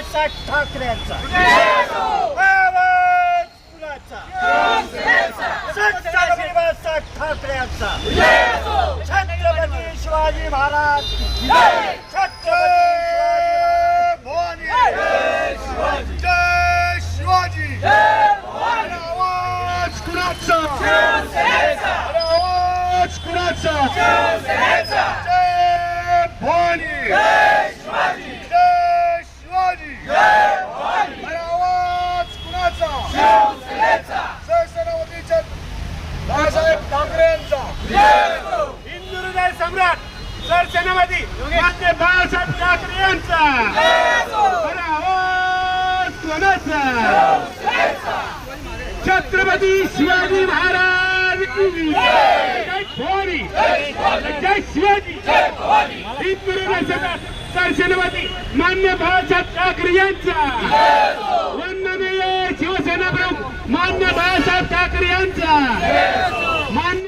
बाळासाहेब आवाज कुणाचा छत्रपती बाळासाहेब ठाकरेंचा छत्रपती शिवाजी महाराज छत्रपती जय. शिवाजी. आवाज कुणाचा? आवाज कुणाचा जय भवानी जय शिवाजी अरे आवाज कुणाचा सहस्रवतीच्या ठाकरेंचा ठाकरे यांचा हिंदू हृदय सम्राट सरसेनापती मान्य बाळासाहेब ठाकरे यांचा. हो, छत्रपती शिवाजी महाराज जय. शिवाजी. हिंदू हृदय सम्राट सरसेनापती मान्य बाळासाहेब ठाकरे यांचा. वंदनीय शिवसेना प्रमुख मान्य बाळासाहेब ठाकरे यांचा.